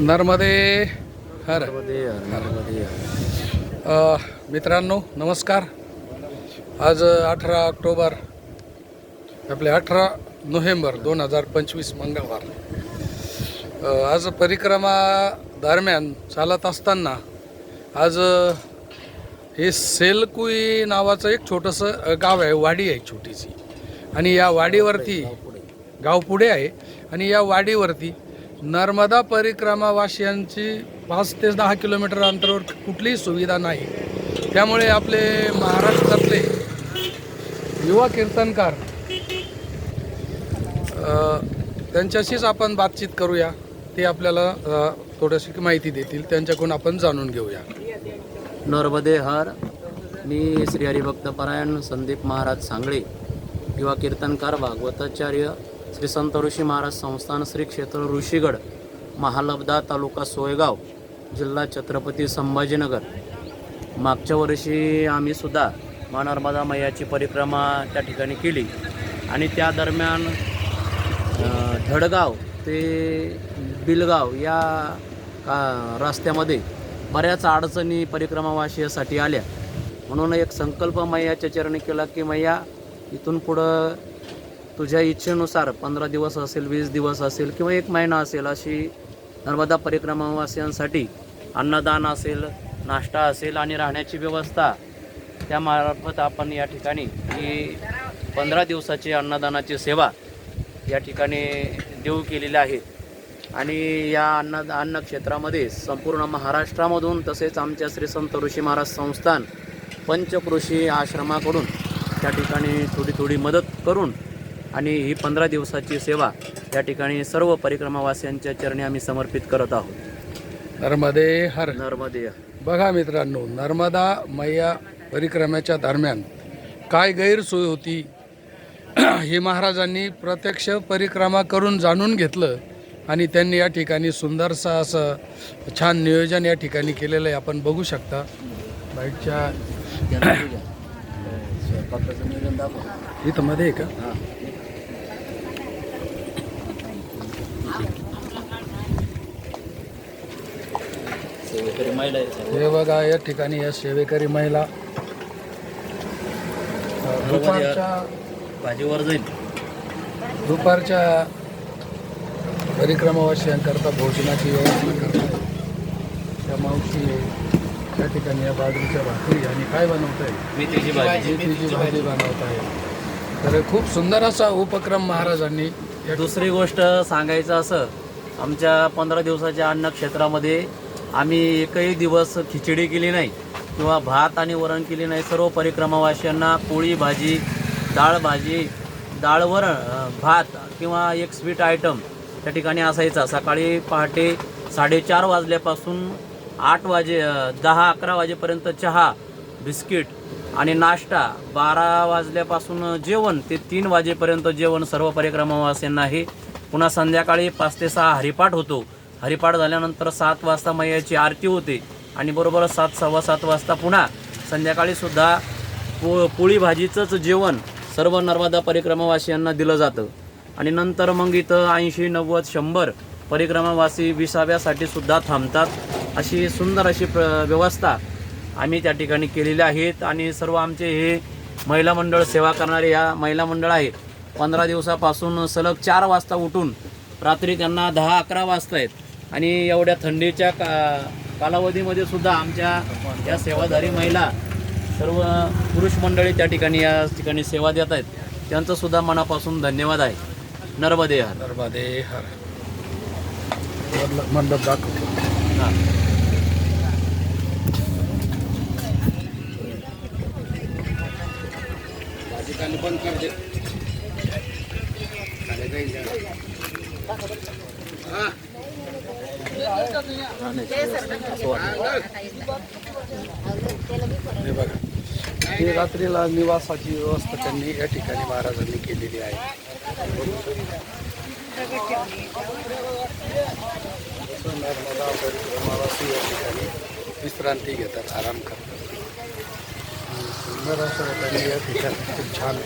नर्मदे हर। मित्रांनो नमस्कार. आज अठरा ऑक्टोबर आपले अठरा नोव्हेंबर दोन हजार पंचवीस मंगळवार. आज परिक्रमा दरम्यान चालत असताना आज हे सेलकुई नावाचं एक छोटंसं गाव आहे वाडी आहे छोटीशी. आणि या वाडीवरती गाव पुढे आहे. आणि या वाडीवरती नर्मदा परिक्रमावासियांची पाच ते दहा किलोमीटर अंतरावर कुठलीही सुविधा नाही. त्यामुळे आपले महाराष्ट्रातले युवा कीर्तनकार त्यांच्याशीच आपण बातचीत करूया. ते आपल्याला थोडीशी माहिती देतील. त्यांच्याकडून आपण जाणून घेऊया. नर्मदे हर. मी श्री हरिभक्त परायण संदीप महाराज सांगळे युवा कीर्तनकार भागवताचार्य श्री संत ऋषी महाराज संस्थान श्री क्षेत्र ऋषीगड महालबदा तालुका सोयगाव जिल्हा छत्रपती संभाजीनगर. मागच्या वर्षी आम्ही सुद्धा मा नर्मदा मैयाची परिक्रमा त्या ठिकाणी केली आणि त्या दरम्यान धडगाव ते बिलगाव या का रस्त्यामध्ये बऱ्याच अडचणी परिक्रमावासियासाठी आल्या. म्हणून एक संकल्प मैयाच्या चरणी केला की मैया इथून पुढं तुझ्या इच्छेनुसार पंधरा दिवस असेल वीस दिवस असेल किंवा एक महिना असेल अशी नर्मदा परिक्रमावासियांसाठी अन्नदान असेल नाश्ता असेल आणि राहण्याची व्यवस्था त्यामार्फत आपण या ठिकाणी ही पंधरा दिवसाची अन्नदानाची सेवा या ठिकाणी देऊ केलेली आहे. आणि या अन्न अन्न क्षेत्रामध्ये संपूर्ण महाराष्ट्रामधून तसेच आमच्या श्री संत ऋषी महाराज संस्थान पंचकृषी आश्रमाकडून त्या ठिकाणी थोडी थोडी मदत करून आणि ही पंधरा दिवसाची सेवा या ठिकाणी सर्व परिक्रमावासियांच्या चरणी आम्ही समर्पित करत आहोत. नर्मदे हर. नर्मदे. बघा मित्रांनो नर्मदा मैया परिक्रमेच्या दरम्यान काय गैरसोय होती? हे महाराजांनी प्रत्यक्ष परिक्रमा करून जाणून घेतलं आणि त्यांनी या ठिकाणी सुंदरसं असं छान नियोजन या ठिकाणी केलेलं आहे. आपण बघू शकता. बाईकच्या इथं मध्ये आहे का? सेवेकरी महिला आहेत. हे बघा या ठिकाणी या सेवेकरी महिला. दुपारच्या भाजीवर जाईल. दुपारच्या परिक्रमावासियांकरता भोजनाची व्यवस्था करतात. त्या मावशी त्या ठिकाणी या बाजरीच्या भाकरी आणि काय बनवत आहे मेथीची भाजी. मेथीची भाजी. बनवत आहे तर खूप सुंदर असा उपक्रम महाराजांनी या दुसरी गोष्ट सांगायचं असं आमच्या पंधरा दिवसाच्या अन्न क्षेत्रामध्ये आम्ही एकही दिवस खिचडी केली नाही किंवा भात आणि वरण केली नाही. सर्व परिक्रमावासियांना पोळी भाजी डाळ भाजी डाळ वरण भात किंवा एक स्वीट आयटम त्या ठिकाणी असायचा. सकाळी पहाटे साडेचार वाजल्यापासून आठ वाजे दहा अकरा वाजेपर्यंत चहा बिस्किट आणि नाश्ता. बारा वाजल्यापासून जेवण. ते तीन वाजेपर्यंत जेवण सर्व परिक्रमावासियांना हे पुन्हा संध्याकाळी पाच ते सहा हरिपाठ होतो. हरिपाठ झाल्यानंतर सात वाजता मैयाची आरती होते आणि बरोबर सात सव्वा सात वाजता पुन्हा संध्याकाळीसुद्धा पो पोळी भाजीचंच जेवण सर्व नर्मदा परिक्रमावासियांना दिलं जातं. आणि नंतर मग इथं ऐंशी नव्वद शंभर परिक्रमावासी विसाव्यासाठी सुद्धा थांबतात. अशी सुंदर अशी प्र व्यवस्था आम्ही त्या ठिकाणी केलेली आहेत आणि सर्व आमचे हे महिला मंडळ सेवा करणारे या महिला मंडळ आहेत. पंधरा दिवसापासून सलग चार वाजता उठून रात्री त्यांना दहा अकरा वाजता आहेत आणि एवढ्या थंडीच्या का कालावधीमध्ये सुद्धा आमच्या या सेवाधारी महिला सर्व पुरुष मंडळी त्या ठिकाणी या ठिकाणी सेवा देत आहेत. त्यांचं सुद्धा मनापासून धन्यवाद आहे. नर्मदे हर. नर्मदे हर. मंडप दाखवतो हां. भाजी बंद कर दे हे. बघा हे रात्रीला निवासाची व्यवस्था त्यांनी या ठिकाणी महाराजांनी केलेली आहे. या ठिकाणी विश्रांती घेतात आराम करतात. सुंदर असं त्यांनी या ठिकाणी खूप छान